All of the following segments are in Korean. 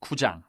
9장.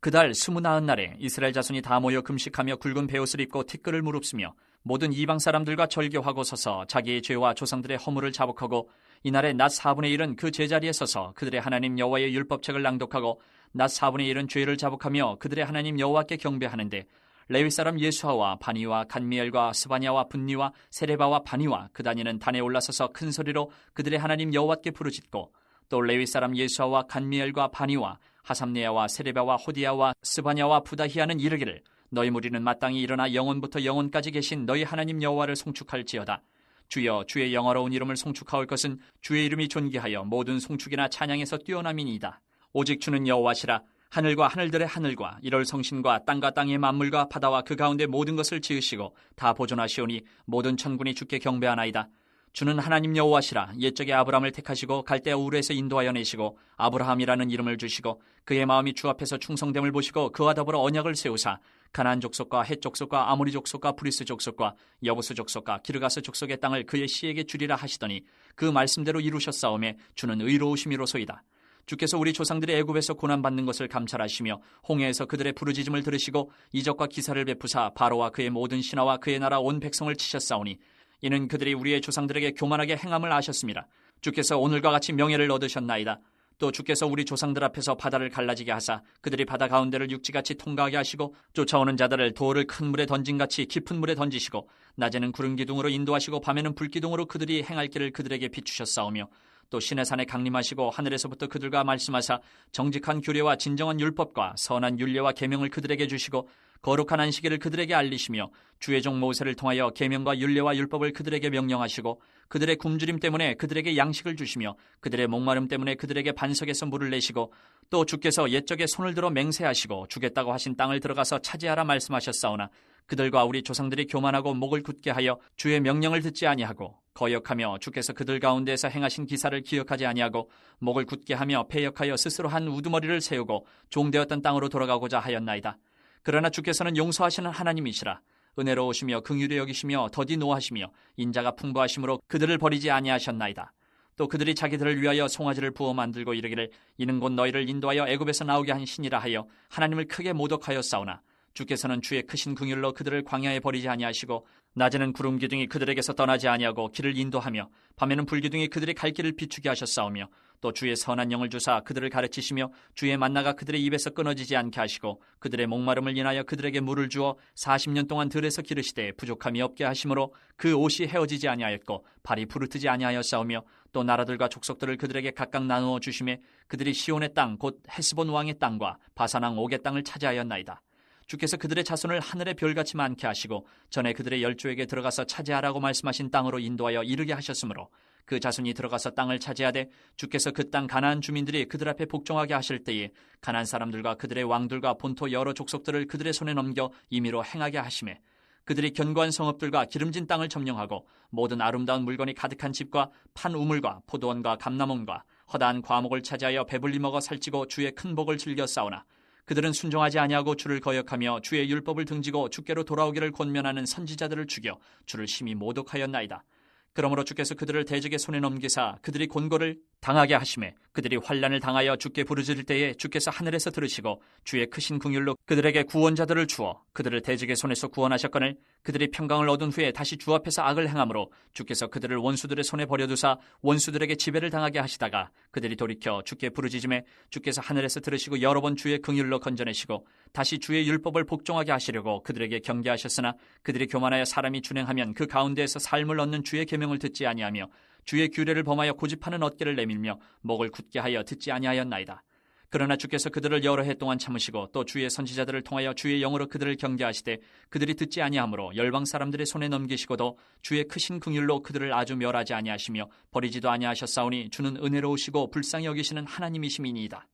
그달 스무 나흔 날에 이스라엘 자손이 다 모여 금식하며 굵은 베옷을 입고 티끌을 무릅쓰며 모든 이방 사람들과 절교하고 서서 자기의 죄와 조상들의 허물을 자복하고 이날에 낮 4분의 1은 그 제자리에 서서 그들의 하나님 여호와의 율법책을 낭독하고 낮 4분의 1은 죄를 자복하며 그들의 하나님 여호와께 경배하는데 레위 사람 예수아와 바니와 간미엘과 스바냐와 분니와 세레바와 바니와 그 다니는 단에 올라서서 큰 소리로 그들의 하나님 여호와께 부르짖고 또 레위 사람 예수아와 간미엘과 바니와 하삼네아와 세레바와 호디아와 스바냐와 부다히아는 이르기를 너희 무리는 마땅히 일어나 영원부터 영원까지 계신 너희 하나님 여호와를 송축할지어다. 주여 주의 영어로운 이름을 송축하올 것은 주의 이름이 존귀하여 모든 송축이나 찬양에서 뛰어남이니이다. 오직 주는 여호와시라 하늘과 하늘들의 하늘과 이럴 성신과 땅과 땅의 만물과 바다와 그 가운데 모든 것을 지으시고 다 보존하시오니 모든 천군이 주께 경배하나이다. 주는 하나님 여호와시라 옛적에 아브라함을 택하시고 갈대 우르에서 인도하여 내시고 아브라함이라는 이름을 주시고 그의 마음이 주 앞에서 충성됨을 보시고 그와 더불어 언약을 세우사 가나안 족속과 헷 족속과 아모리 족속과 브리스 족속과 여부스 족속과 기르가스 족속의 땅을 그의 씨에게 주리라 하시더니 그 말씀대로 이루셨사오매 주는 의로우심이로소이다. 주께서 우리 조상들의 애굽에서 고난 받는 것을 감찰하시며 홍해에서 그들의 부르짖음을 들으시고 이적과 기사를 베푸사 바로와 그의 모든 신하와 그의 나라 온 백성을 치셨사오니 이는 그들이 우리의 조상들에게 교만하게 행함을 아셨습니다. 주께서 오늘과 같이 명예를 얻으셨나이다. 또 주께서 우리 조상들 앞에서 바다를 갈라지게 하사 그들이 바다 가운데를 육지같이 통과하게 하시고 쫓아오는 자들을 돌을 큰 물에 던진같이 깊은 물에 던지시고 낮에는 구름 기둥으로 인도하시고 밤에는 불 기둥으로 그들이 행할 길을 그들에게 비추셨사오며 또 신의 산에 강림하시고 하늘에서부터 그들과 말씀하사 정직한 규례와 진정한 율법과 선한 윤례와 계명을 그들에게 주시고 거룩한 안식일을 그들에게 알리시며 주의 종 모세를 통하여 계명과 율례와 율법을 그들에게 명령하시고 그들의 굶주림 때문에 그들에게 양식을 주시며 그들의 목마름 때문에 그들에게 반석에서 물을 내시고 또 주께서 옛적에 손을 들어 맹세하시고 주겠다고 하신 땅을 들어가서 차지하라 말씀하셨사오나 그들과 우리 조상들이 교만하고 목을 굳게 하여 주의 명령을 듣지 아니하고 거역하며 주께서 그들 가운데에서 행하신 기사를 기억하지 아니하고 목을 굳게 하며 폐역하여 스스로 한 우두머리를 세우고 종되었던 땅으로 돌아가고자 하였나이다. 그러나 주께서는 용서하시는 하나님이시라 은혜로우시며 긍휼히 여기시며 더디 노하시며 인자가 풍부하심으로 그들을 버리지 아니하셨나이다. 또 그들이 자기들을 위하여 송아지를 부어 만들고 이르기를 이는 곧 너희를 인도하여 애굽에서 나오게 한 신이라 하여 하나님을 크게 모독하여 싸우나 주께서는 주의 크신 긍휼로 그들을 광야에 버리지 아니하시고 낮에는 구름 기둥이 그들에게서 떠나지 아니하고 길을 인도하며 밤에는 불 기둥이 그들의 갈 길을 비추게 하셨사오며 또 주의 선한 영을 주사 그들을 가르치시며 주의 만나가 그들의 입에서 끊어지지 않게 하시고 그들의 목마름을 인하여 그들에게 물을 주어 40년 동안 들에서 기르시되 부족함이 없게 하심으로 그 옷이 헤어지지 아니하였고 발이 부르트지 아니하였사오며 또 나라들과 족속들을 그들에게 각각 나누어 주심에 그들이 시온의 땅 곧 헤스본 왕의 땅과 바사낭 옥의 땅을 차지하였나이다. 주께서 그들의 자손을 하늘의 별같이 많게 하시고 전에 그들의 열조에게 들어가서 차지하라고 말씀하신 땅으로 인도하여 이르게 하셨으므로 그 자손이 들어가서 땅을 차지하되 주께서 그 땅 가나안 주민들이 그들 앞에 복종하게 하실 때에 가나안 사람들과 그들의 왕들과 본토 여러 족속들을 그들의 손에 넘겨 임의로 행하게 하심에 그들이 견고한 성읍들과 기름진 땅을 점령하고 모든 아름다운 물건이 가득한 집과 판 우물과 포도원과 감나몬과 허다한 과목을 차지하여 배불리 먹어 살찌고 주의 큰 복을 즐겨 싸우나 그들은 순종하지 아니하고 주를 거역하며 주의 율법을 등지고 주께로 돌아오기를 권면하는 선지자들을 죽여 주를 심히 모독하였나이다. 그러므로 주께서 그들을 대적의 손에 넘기사 그들이 곤고를 당하게 하심에 그들이 환란을 당하여 주께 부르짖을 때에 주께서 하늘에서 들으시고 주의 크신 궁율로 그들에게 구원자들을 주어 그들을 대적의 손에서 구원하셨거늘 그들이 평강을 얻은 후에 다시 주 앞에서 악을 행함으로 주께서 그들을 원수들의 손에 버려두사 원수들에게 지배를 당하게 하시다가 그들이 돌이켜 주께 부르짖음에 주께서 하늘에서 들으시고 여러 번 주의 긍휼로 건져내시고 다시 주의 율법을 복종하게 하시려고 그들에게 경계하셨으나 그들이 교만하여 사람이 준행하면 그 가운데에서 삶을 얻는 주의 계명을 듣지 아니하며 주의 규례를 범하여 고집하는 어깨를 내밀며 목을 굳게 하여 듣지 아니하였나이다. 그러나 주께서 그들을 여러 해 동안 참으시고 또 주의 선지자들을 통하여 주의 영으로 그들을 경계하시되 그들이 듣지 아니하므로 열방 사람들의 손에 넘기시고도 주의 크신 긍휼로 그들을 아주 멸하지 아니하시며 버리지도 아니하셨사오니 주는 은혜로우시고 불쌍히 여기시는 하나님이심이니이다.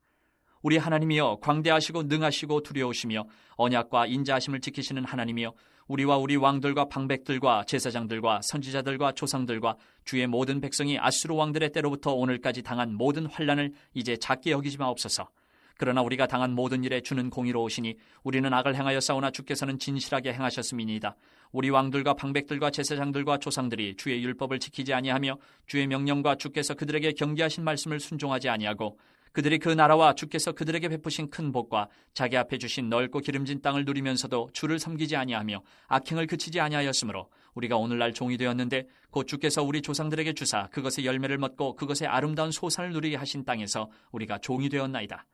우리 하나님이여 광대하시고 능하시고 두려우시며 언약과 인자하심을 지키시는 하나님이여 우리와 우리 왕들과 방백들과 제사장들과 선지자들과 조상들과 주의 모든 백성이 아수르 왕들의 때로부터 오늘까지 당한 모든 환란을 이제 작게 여기지 마옵소서. 그러나 우리가 당한 모든 일에 주는 공의로우시니 우리는 악을 행하여 싸우나 주께서는 진실하게 행하셨음이니이다. 우리 왕들과 방백들과 제사장들과 조상들이 주의 율법을 지키지 아니하며 주의 명령과 주께서 그들에게 경계하신 말씀을 순종하지 아니하고 그들이 그 나라와 주께서 그들에게 베푸신 큰 복과 자기 앞에 주신 넓고 기름진 땅을 누리면서도 주를 섬기지 아니하며 악행을 그치지 아니하였으므로 우리가 오늘날 종이 되었는데 곧 주께서 우리 조상들에게 주사 그것의 열매를 먹고 그것의 아름다운 소산을 누리게 하신 땅에서 우리가 종이 되었나이다.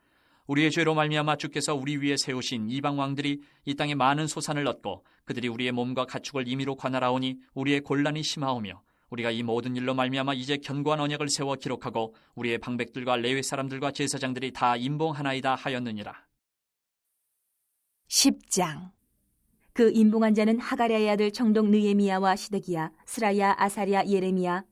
우리의 죄로 말미암아 주께서 우리 위에 세우신 이방 왕들이 이 땅에 많은 소산을 얻고 그들이 우리의 몸과 가축을 임의로 관할하오니 우리의 곤란이 심하오며 우리가 이 모든 일로 말미암아 이제 견고한 언약을 세워 기록하고 우리의 방백들과 레위 사람들과 제사장들이 다 임봉하나이다 하였느니라. 10장 그 임봉한 자는 하가랴의 아들 청동 느에미야와 시드기야, 스라야, 아사랴, 예레미야,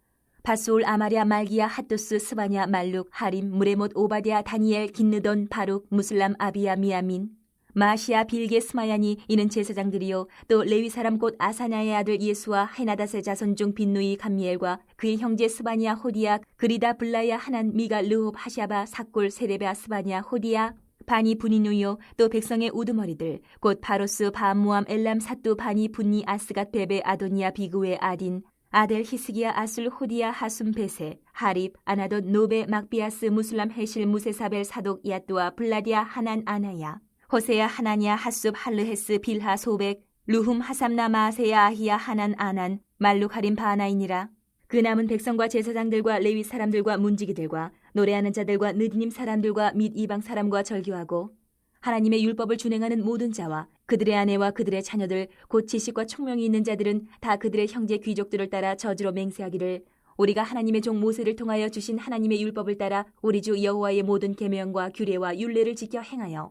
바스올, 아마랴, 말기야, 핫도스, 스바냐, 말룩, 하림, 무레못, 오바디아, 다니엘, 긴느돈, 바룩, 무슬람, 아비야, 미야민, 마시아, 빌게, 스마야니 이는 제사장들이요. 또 레위 사람 곧 아사냐의 아들 예수와 헤나다세 자손 중 빈누이 감미엘과 그의 형제 스바니아 호디아 그리다 블라야 하난 미가 르홉 하샤바 사골 세레베아 스바니아 호디아 바니 분이누요. 또 백성의 우두머리들 곧 바로스 바모암 엘람 사뚜 바니 분니 아스갓 베베 아도니아 비그웨 아딘 아델 히스기야 아술 호디아 하숨 베세 하립 아나돗 노베 막비아스 무슬람 헤실 무세사벨 사독 야뚜아 블라디아 하난 아나야 호세야 하나냐 하숲 할르헤스 빌하 소백 루훔 하삼나 마세야 아히야 하난 아난 말룩 하림 바하나이니라. 그 남은 백성과 제사장들과 레위 사람들과 문지기들과 노래하는 자들과 느디님 사람들과 및 이방 사람과 절교하고 하나님의 율법을 준행하는 모든 자와 그들의 아내와 그들의 자녀들 곧 지식과 총명이 있는 자들은 다 그들의 형제 귀족들을 따라 저주로 맹세하기를 우리가 하나님의 종 모세를 통하여 주신 하나님의 율법을 따라 우리 주 여호와의 모든 계명과 규례와 율례를 지켜 행하여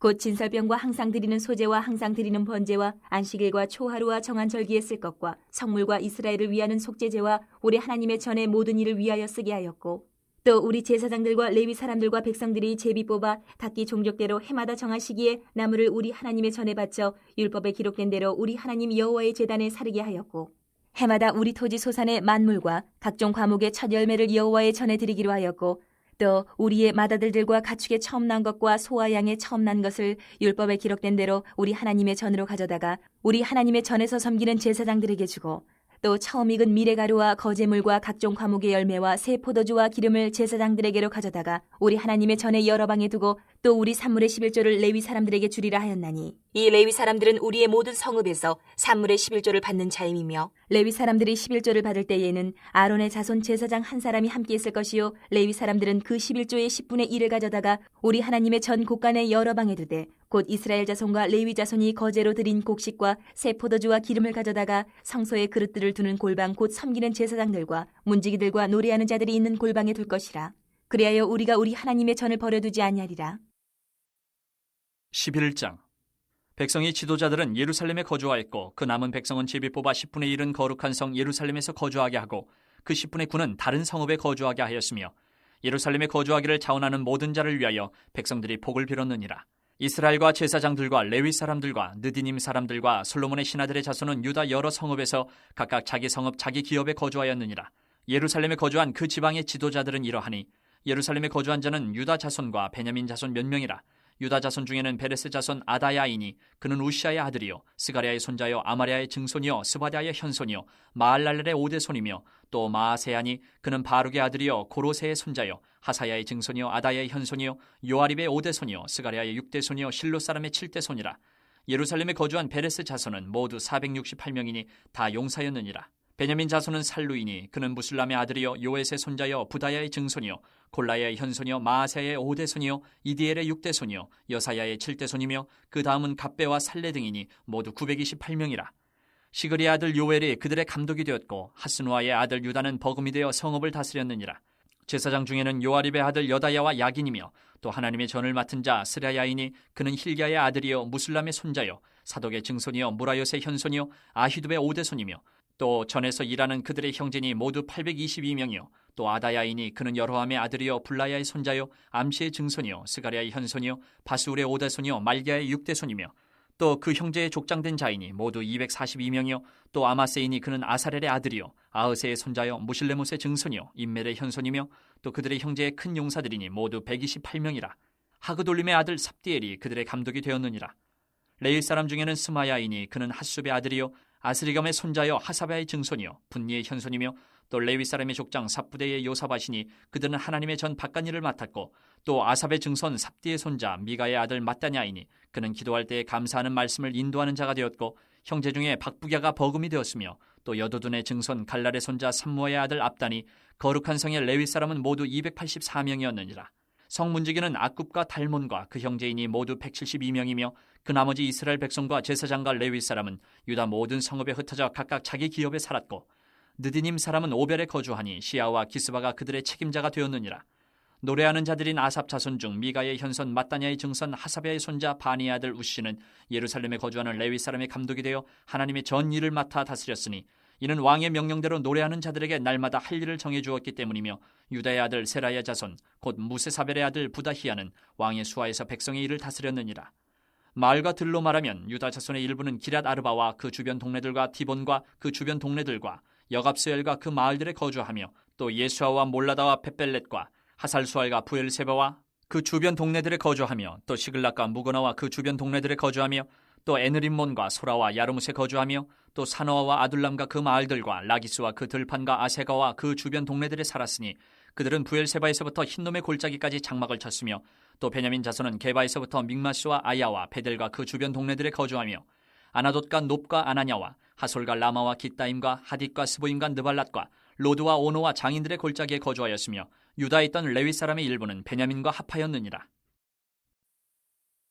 곧 진설병과 항상 드리는 소재와 항상 드리는 번제와 안식일과 초하루와 정한 절기에 쓸 것과 성물과 이스라엘을 위하는 속죄제와 우리 하나님의 전의 모든 일을 위하여 쓰게 하였고 또 우리 제사장들과 레위 사람들과 백성들이 제비 뽑아 각기 종족대로 해마다 정한 시기에 나무를 우리 하나님의 전에 바쳐 율법에 기록된 대로 우리 하나님 여호와의 제단에 사르게 하였고 해마다 우리 토지 소산의 만물과 각종 과목의 첫 열매를 여호와의 전에 드리기로 하였고 또 우리의 맏아들들과 가축의 처음 난 것과 소와 양의 처음 난 것을 율법에 기록된 대로 우리 하나님의 전으로 가져다가 우리 하나님의 전에서 섬기는 제사장들에게 주고 또 처음 익은 미래가루와 거제물과 각종 과목의 열매와 새 포도주와 기름을 제사장들에게로 가져다가 우리 하나님의 전에 여러 방에 두고 또 우리 산물의 11조를 레위 사람들에게 주리라 하였나니. 이 레위 사람들은 우리의 모든 성읍에서 산물의 11조를 받는 자임이며 레위 사람들이 11조를 받을 때에는 아론의 자손 제사장 한 사람이 함께 있을 것이요 레위 사람들은 그 11조의 10분의 1을 가져다가 우리 하나님의 전 곳간의 여러 방에 두되 곧 이스라엘 자손과 레위 자손이 거제로 드린 곡식과 새 포도주와 기름을 가져다가 성소에 그릇들을 두는 골방 곧 섬기는 제사장들과 문지기들과 노래하는 자들이 있는 골방에 둘 것이라. 그리하여 우리가 우리 하나님의 전을 버려두지 아니하리라 11장. 백성의 지도자들은 예루살렘에 거주하였고 그 남은 백성은 제비 뽑아 10분의 1은 거룩한 성 예루살렘에서 거주하게 하고 그 10분의 9는 다른 성읍에 거주하게 하였으며 예루살렘에 거주하기를 자원하는 모든 자를 위하여 백성들이 복을 빌었느니라. 이스라엘과 제사장들과 레위 사람들과 느디님 사람들과 솔로몬의 신하들의 자손은 유다 여러 성읍에서 각각 자기 성읍 자기 기업에 거주하였느니라. 예루살렘에 거주한 그 지방의 지도자들은 이러하니 예루살렘에 거주한 자는 유다 자손과 베냐민 자손 몇 명이라 유다 자손 중에는 베레스 자손 아다야이니 그는 우시아의 아들이요 스가리아의 손자요 아마리아의 증손이요 스바디아의 현손이요 마알랄렐의 오대손이며 또 마아세야니 그는 바룩의 아들이요 고로세의 손자요 하사야의 증손이요 아다야의 현손이요 요아립의 오대손이요 스가리아의 육대손이요 실로 사람의 칠대손이라. 예루살렘에 거주한 베레스 자손은 모두 468명이니 다 용사였느니라 베냐민 자손은 살루이니 그는 무슬람의 아들이요 요에스의 손자여 부다야의 증손이요 골라야의 현손이요 마아세의 오대손이요 이디엘의 육대손이요 여사야의 칠대손이며 그 다음은 갑배와 살레 등이니 모두 928명이라. 시그리의 아들 요엘이 그들의 감독이 되었고 하스누아의 아들 유다는 버금이 되어 성읍을 다스렸느니라. 제사장 중에는 요아립의 아들 여다야와 야긴이며 또 하나님의 전을 맡은 자 스라야이니 그는 힐기야의 아들이요 무슬람의 손자요 사독의 증손이요 무라요의 현손이요 아히두의 오대손이며 또 전에서 일하는 그들의 형제니 모두 822명이요. 또 아다야이니 그는 여로함의 아들이요 블라야의 손자요 암시의 증손이요 스가리아의 현손이요 바스울의 오대손이요 말기야의 육대손이며 또 그 형제의 족장된 자인이 모두 242명이요. 또 아마세인이 그는 아사렐의 아들이요 아흐세의 손자요 무실레못의 증손이요 인멜의 현손이며 또 그들의 형제의 큰 용사들이니 모두 128명이라. 하그돌림의 아들 삽디엘이 그들의 감독이 되었느니라. 레일 사람 중에는 스마야이니 그는 핫숲의 아들이요 아스리감의 손자여 하사바의 증손이요. 분니의 현손이며 또 레위 사람의 족장 삽부대의 요사바시니 그들은 하나님의 전 바깥일을 맡았고 또 아삽의 증손 삽디의 손자 미가의 아들 마따냐이니 그는 기도할 때에 감사하는 말씀을 인도하는 자가 되었고 형제 중에 박부갸가 버금이 되었으며 또 여도둔의 증손 갈랄의 손자 삼무아의 아들 압단이 거룩한 성의 레위 사람은 모두 284명이었느니라 성문지기는 아굽과 달몬과 그 형제인이 모두 172명이며 그 나머지 이스라엘 백성과 제사장과 레위 사람은 유다 모든 성읍에 흩어져 각각 자기 기업에 살았고 느디님 사람은 오벨에 거주하니 시아와 기스바가 그들의 책임자가 되었느니라. 노래하는 자들인 아삽 자손 중 미가의 현손 마따냐의 증손 하사베의 손자 바니의 아들 우시는 예루살렘에 거주하는 레위 사람의 감독이 되어 하나님의 전 일을 맡아 다스렸으니 이는 왕의 명령대로 노래하는 자들에게 날마다 할 일을 정해 주었기 때문이며 유다의 아들 세라야 자손 곧 무세사벨의 아들 부다히야는 왕의 수하에서 백성의 일을 다스렸느니라. 마을과 들로 말하면 유다 자손의 일부는 기랏 아르바와 그 주변 동네들과 디본과 그 주변 동네들과 여갑스엘과 그 마을들에 거주하며 또 예수아와 몰라다와 베벨렛과 하살수알과 부엘세바와 그 주변 동네들에 거주하며 또 시글락과 무거나와 그 주변 동네들에 거주하며 또 에느림몬과 소라와 야르무세 거주하며 또 사노아와 아둘람과 그 마을들과 라기스와 그 들판과 아세가와 그 주변 동네들에 살았으니 그들은 부엘세바에서부터 흰놈의 골짜기까지 장막을 쳤으며 또 베냐민 자손은 게바에서부터 믹마스와 아야와 베델과 그 주변 동네들에 거주하며 아나돗과 높과 아나냐와 하솔과 라마와 기따임과 하딧과 스보임과 느발랏과 로드와 오노와 장인들의 골짜기에 거주하였으며 유다에 있던 레위 사람의 일부는 베냐민과 합하였느니라.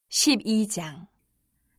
12장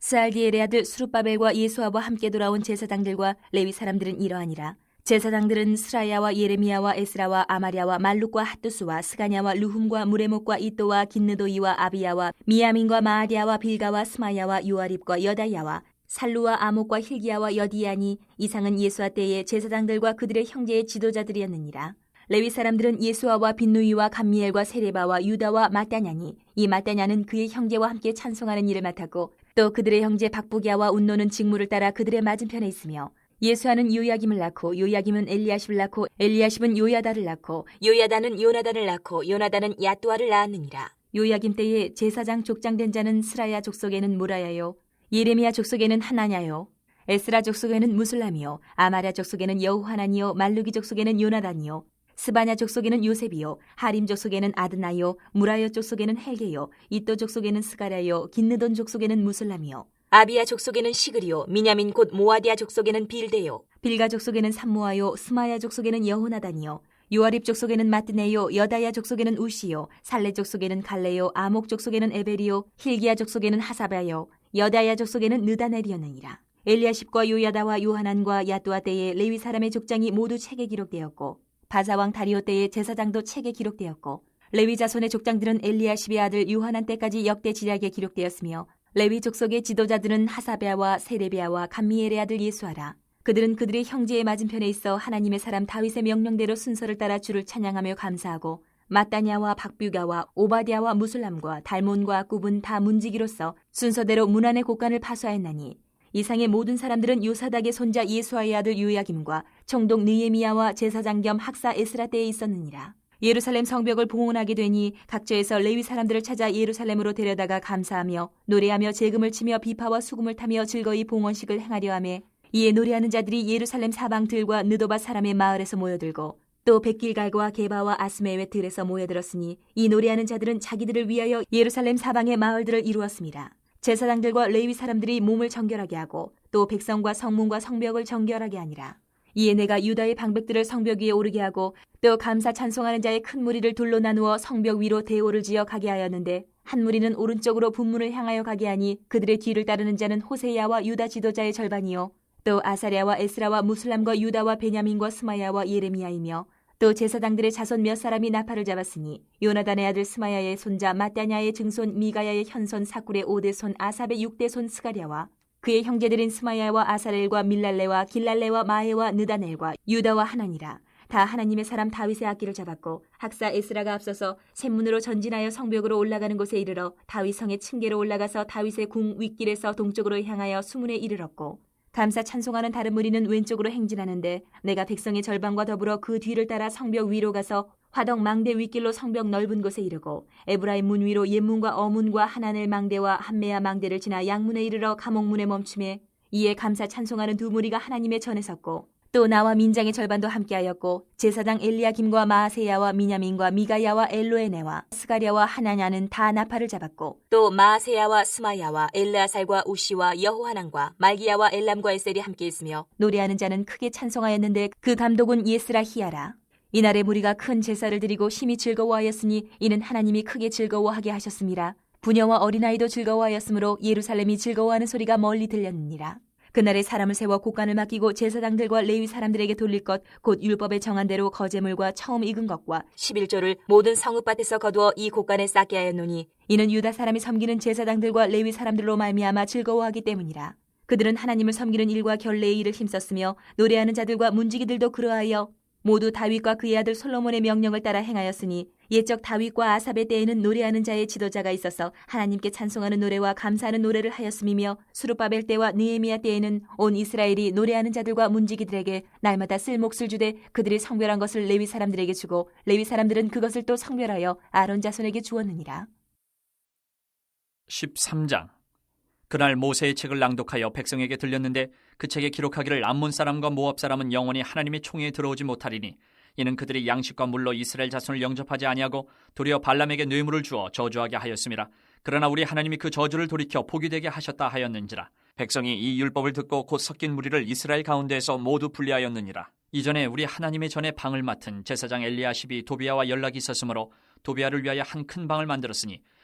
스알디엘의 아들 수룹바벨과 예수아와 함께 돌아온 제사장들과 레위 사람들은 이러하니라. 제사장들은 스라야와 예레미야와 에스라와 아마랴와 말룩과 핫두스와 스가냐와 루훔과 무레목과 이또와 긴느도이와 아비야와 미야민과 마아디아와 빌가와 스마야와 요아립과 여다야와 살루와 아목과 힐기야와 여디야니 이상은 예수아 때의 제사장들과 그들의 형제의 지도자들이었느니라. 레위 사람들은 예수아와 빈누이와 감미엘과 세레바와 유다와 마따냐니 이 마따냐는 그의 형제와 함께 찬송하는 일을 맡았고 또 그들의 형제 박부기야와 운노는 직무를 따라 그들의 맞은편에 있으며 예수아는 요야김을 낳고 요야김은 엘리야십을 낳고 엘리야십은 요야다를 낳고 요야다는 요나단을 낳고 요나단은 야뚜아를 낳았느니라. 요야김 때에 제사장 족장된 자는 스라야 족속에는 무라야요 예레미야 족속에는 하나냐요 에스라 족속에는 무슬람이요 아마랴 족속에는 여호하나니요 말루기 족속에는 요나단이요 스바냐 족 속에는 요셉이요 하림 족 속에는 아드나요 무라여 족속에는 헬게요 이또 족 속에는 스가랴요 긴느돈 족 속에는 무슬람이요. 아비야 족 속에는 시그리요 미냐민 곧 모아디아 족속에는 빌데요. 빌가 족 속에는 삼모아요 스마야 족 속에는 여호나단이요 요아립 족 속에는 마뜨네요 여다야 족 속에는 우시요 살레 족 속에는 갈레요 아목 족 속에는 에베리요 힐기야 족 속에는 하사바요 여다야 족 속에는 느다넬이었느니라. 엘리야십과 요야다와 요하난과 야뚜아 때에 레위 사람의 족장이 모두 책에 기록되었고 바사왕 다리오 때의 제사장도 책에 기록되었고 레위 자손의 족장들은 엘리야십의 아들 요하난 때까지 역대 지략에 기록되었으며 레위 족속의 지도자들은 하사베아와 세레베아와 감미엘의 아들 예수하라. 그들은 그들의 형제의 맞은편에 있어 하나님의 사람 다윗의 명령대로 순서를 따라 주를 찬양하며 감사하고 마따냐와 박뷰가와 오바디아와 무슬람과 달몬과 굽은 다 문지기로서 순서대로 문안의 곡간을 파수하였나니 이상의 모든 사람들은 요사닥의 손자 예수아의 아들 요야김과 총독 느에미야와 제사장 겸 학사 에스라 때에 있었느니라. 예루살렘 성벽을 봉헌하게 되니 각처에서 레위 사람들을 찾아 예루살렘으로 데려다가 감사하며 노래하며 재금을 치며 비파와 수금을 타며 즐거이 봉헌식을 행하려 하매 이에 노래하는 자들이 예루살렘 사방 들과 느도바 사람의 마을에서 모여들고 또 백길갈과 게바와 아스메웨 들에서 모여들었으니 이 노래하는 자들은 자기들을 위하여 예루살렘 사방의 마을들을 이루었습니다. 제사장들과 레위 사람들이 몸을 정결하게 하고 또 백성과 성문과 성벽을 정결하게 하니라. 이에 내가 유다의 방백들을 성벽 위에 오르게 하고 또 감사 찬송하는 자의 큰 무리를 둘로 나누어 성벽 위로 대오를 지어 가게 하였는데 한 무리는 오른쪽으로 분문을 향하여 가게 하니 그들의 뒤를 따르는 자는 호세야와 유다 지도자의 절반이요 또 아사랴와 에스라와 무슬람과 유다와 베냐민과 스마야와 예레미야이며 또 제사장들의 자손 몇 사람이 나팔을 잡았으니 요나단의 아들 스마야의 손자 마따냐의 증손 미가야의 현손 사꿀의 오대손 아삽의 육대손 스가랴와 그의 형제들인 스마야와 아사렐과 밀랄레와 길랄레와 마에와 느다넬과 유다와 하나니라. 다 하나님의 사람 다윗의 악기를 잡았고 학사 에스라가 앞서서 샘문으로 전진하여 성벽으로 올라가는 곳에 이르러 다윗 성의 층계로 올라가서 다윗의 궁 윗길에서 동쪽으로 향하여 수문에 이르렀고 감사 찬송하는 다른 무리는 왼쪽으로 행진하는데 내가 백성의 절반과 더불어 그 뒤를 따라 성벽 위로 가서 화덕 망대 윗길로 성벽 넓은 곳에 이르고 에브라임 문 위로 옛문과 어문과 하나넬 망대와 한메야 망대를 지나 양문에 이르러 감옥문에 멈춤에 이에 감사 찬송하는 두 무리가 하나님의 전에 섰고 또 나와 민장의 절반도 함께하였고 제사장 엘리야김과 마아세야와 미냐민과 미가야와 엘로에네와 스가랴와 하나냐는 다 나팔을 잡았고 또 마아세야와 스마야와 엘르아살과 우시와 여호하난과 말기야와 엘람과 에셀이 함께 있으며 노래하는 자는 크게 찬송하였는데 그 감독은 예스라 히야라 이날의 무리가 큰 제사를 드리고 심히 즐거워하였으니 이는 하나님이 크게 즐거워하게 하셨습니다. 부녀와 어린아이도 즐거워하였으므로 예루살렘이 즐거워하는 소리가 멀리 들렸느니라. 그날에 사람을 세워 곡간을 맡기고 제사장들과 레위 사람들에게 돌릴 것 곧 율법에 정한 대로 거제물과 처음 익은 것과 11조를 모든 성읍밭에서 거두어 이 곡간에 쌓게 하였노니 이는 유다 사람이 섬기는 제사장들과 레위 사람들로 말미암아 즐거워하기 때문이라. 그들은 하나님을 섬기는 일과 결례의 일을 힘썼으며 노래하는 자들과 문지기들도 그러하여 모두 다윗과 그의 아들 솔로몬의 명령을 따라 행하였으니 옛적 다윗과 아삽의 때에는 노래하는 자의 지도자가 있어서 하나님께 찬송하는 노래와 감사하는 노래를 하였음이며 수르바벨 때와 느헤미야 때에는 온 이스라엘이 노래하는 자들과 문지기들에게 날마다 쓸 몫을 주되 그들이 성별한 것을 레위 사람들에게 주고 레위 사람들은 그것을 또 성별하여 아론 자손에게 주었느니라. 13장 그날 모세의 책을 낭독하여 백성에게 들렸는데 그 책에 기록하기를 암몬 사람과 모압 사람은 영원히 하나님의 총회에 들어오지 못하리니 이는 그들이 양식과 물로 이스라엘 자손을 영접하지 아니하고 도리어 발람에게 뇌물을 주어 저주하게 하였음이라 그러나 우리 하나님이 그 저주를 돌이켜 복이 되게 하셨다 하였는지라. 백성이 이 율법을 듣고 곧 섞인 무리를 이스라엘 가운데에서 모두 분리하였느니라. 이전에 우리 하나님의 전에 방을 맡은 제사장 엘리야십이 도비아와 연락이 있었으므로 도비아를 위하여 한 큰 방을 만들었으니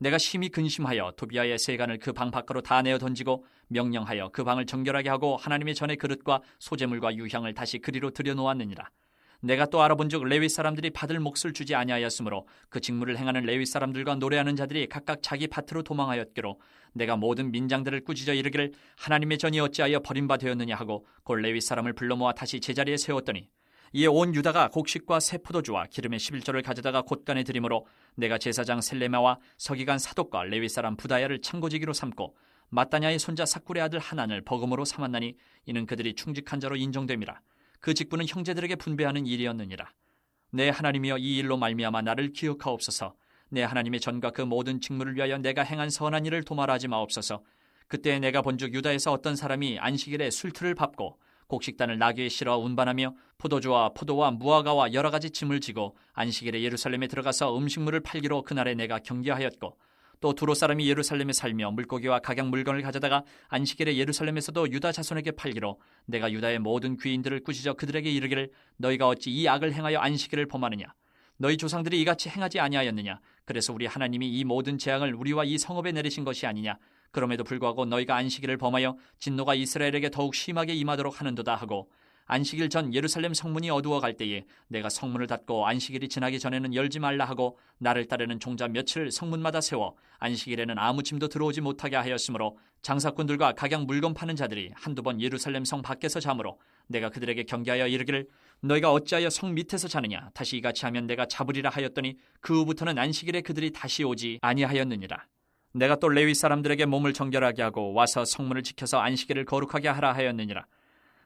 내가 심히 근심하여 도비아의 세간을 그 방 밖으로 다 내어 던지고 명령하여 그 방을 정결하게 하고 하나님의 전의 그릇과 소재물과 유향을 다시 그리로 들여놓았느니라. 내가 또 알아본 즉 레위 사람들이 받을 몫을 주지 아니하였으므로 그 직무를 행하는 레위 사람들과 노래하는 자들이 각각 자기 밭으로 도망하였기로 내가 모든 민장들을 꾸짖어 이르기를 하나님의 전이 어찌하여 버림바 되었느냐 하고 곧 레위 사람을 불러 모아 다시 제자리에 세웠더니 이에 온 유다가 곡식과 새 포도주와 기름의 11조를 가져다가 곳간에 드림으로 내가 제사장 셀레마와 서기관 사독과 레위 사람 부다야를 창고지기로 삼고 마따냐의 손자 사꿀의 아들 하난을 버금으로 삼았나니 이는 그들이 충직한 자로 인정됨이라. 그 직분은 형제들에게 분배하는 일이었느니라. 내 하나님이여 이 일로 말미암아 나를 기억하옵소서. 내 하나님의 전과 그 모든 직무를 위하여 내가 행한 선한 일을 도말하지 마옵소서. 그때 내가 본즉 유다에서 어떤 사람이 안식일에 술틀을 밟고 곡식단을 나귀에 실어 운반하며 포도주와 포도와 무화과와 여러 가지 짐을 지고 안식일에 예루살렘에 들어가서 음식물을 팔기로 그날에 내가 경계하였고 또 두로 사람이 예루살렘에 살며 물고기와 각양 물건을 가져다가 안식일에 예루살렘에서도 유다 자손에게 팔기로 내가 유다의 모든 귀인들을 꾸짖어 그들에게 이르기를 너희가 어찌 이 악을 행하여 안식일을 범하느냐? 너희 조상들이 이같이 행하지 아니하였느냐? 그래서 우리 하나님이 이 모든 재앙을 우리와 이 성읍에 내리신 것이 아니냐 그럼에도 불구하고 너희가 안식일을 범하여 진노가 이스라엘에게 더욱 심하게 임하도록 하는도다 하고 안식일 전 예루살렘 성문이 어두워 갈 때에 내가 성문을 닫고 안식일이 지나기 전에는 열지 말라 하고 나를 따르는 종자 며칠 성문마다 세워 안식일에는 아무 짐도 들어오지 못하게 하였으므로 장사꾼들과 각양 물건 파는 자들이 한두 번 예루살렘 성 밖에서 잠으로 내가 그들에게 경계하여 이르기를 너희가 어찌하여 성 밑에서 자느냐? 다시 이같이 하면 내가 잡으리라 하였더니 그 후부터는 안식일에 그들이 다시 오지 아니하였느니라 내가 또 레위 사람들에게 몸을 정결하게 하고 와서 성문을 지켜서 안식일을 거룩하게 하라 하였느니라.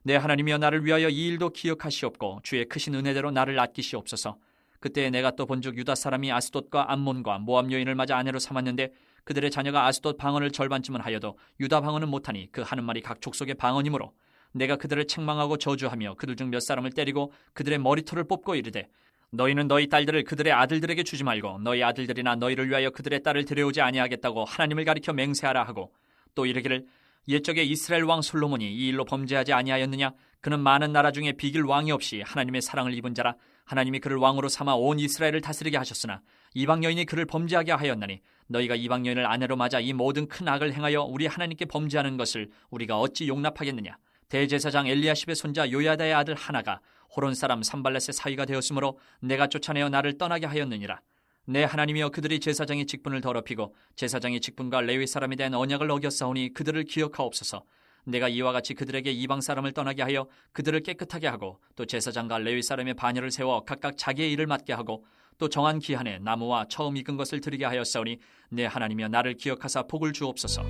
내 하나님이여 나를 위하여 이 일도 기억하시옵고 주의 크신 은혜대로 나를 아끼시옵소서. 그때 내가 또 본즉 유다 사람이 아스돗과 암몬과 모압 여인을 맞아 아내로 삼았는데 그들의 자녀가 아스돗 방언을 절반쯤은 하여도 유다 방언은 못하니 그 하는 말이 각 족속의 방언이므로 내가 그들을 책망하고 저주하며 그들 중 몇 사람을 때리고 그들의 머리털을 뽑고 이르되 너희는 너희 딸들을 그들의 아들들에게 주지 말고 너희 아들들이나 너희를 위하여 그들의 딸을 데려오지 아니하겠다고 하나님을 가리켜 맹세하라 하고 또 이르기를 옛적에 이스라엘 왕 솔로몬이 이 일로 범죄하지 아니하였느냐? 그는 많은 나라 중에 비길 왕이 없이 하나님의 사랑을 입은 자라. 하나님이 그를 왕으로 삼아 온 이스라엘을 다스리게 하셨으나 이방 여인이 그를 범죄하게 하였나니 너희가 이방 여인을 아내로 맞아 이 모든 큰 악을 행하여 우리 하나님께 범죄하는 것을 우리가 어찌 용납하겠느냐? 대제사장 엘리야십의 손자 요야다의 아들 하나가 호론 사람 산발렛의 사위가 되었으므로 내가 쫓아내어 나를 떠나게 하였느니라. 내 하나님이여 그들이 제사장의 직분을 더럽히고 제사장의 직분과 레위 사람에 대한 언약을 어겼사오니 그들을 기억하옵소서. 내가 이와 같이 그들에게 이방 사람을 떠나게 하여 그들을 깨끗하게 하고 또 제사장과 레위 사람의 반열을 세워 각각 자기의 일을 맡게 하고 또 정한 기한에 나무와 처음 익은 것을 드리게 하였사오니 내 하나님이여 나를 기억하사 복을 주옵소서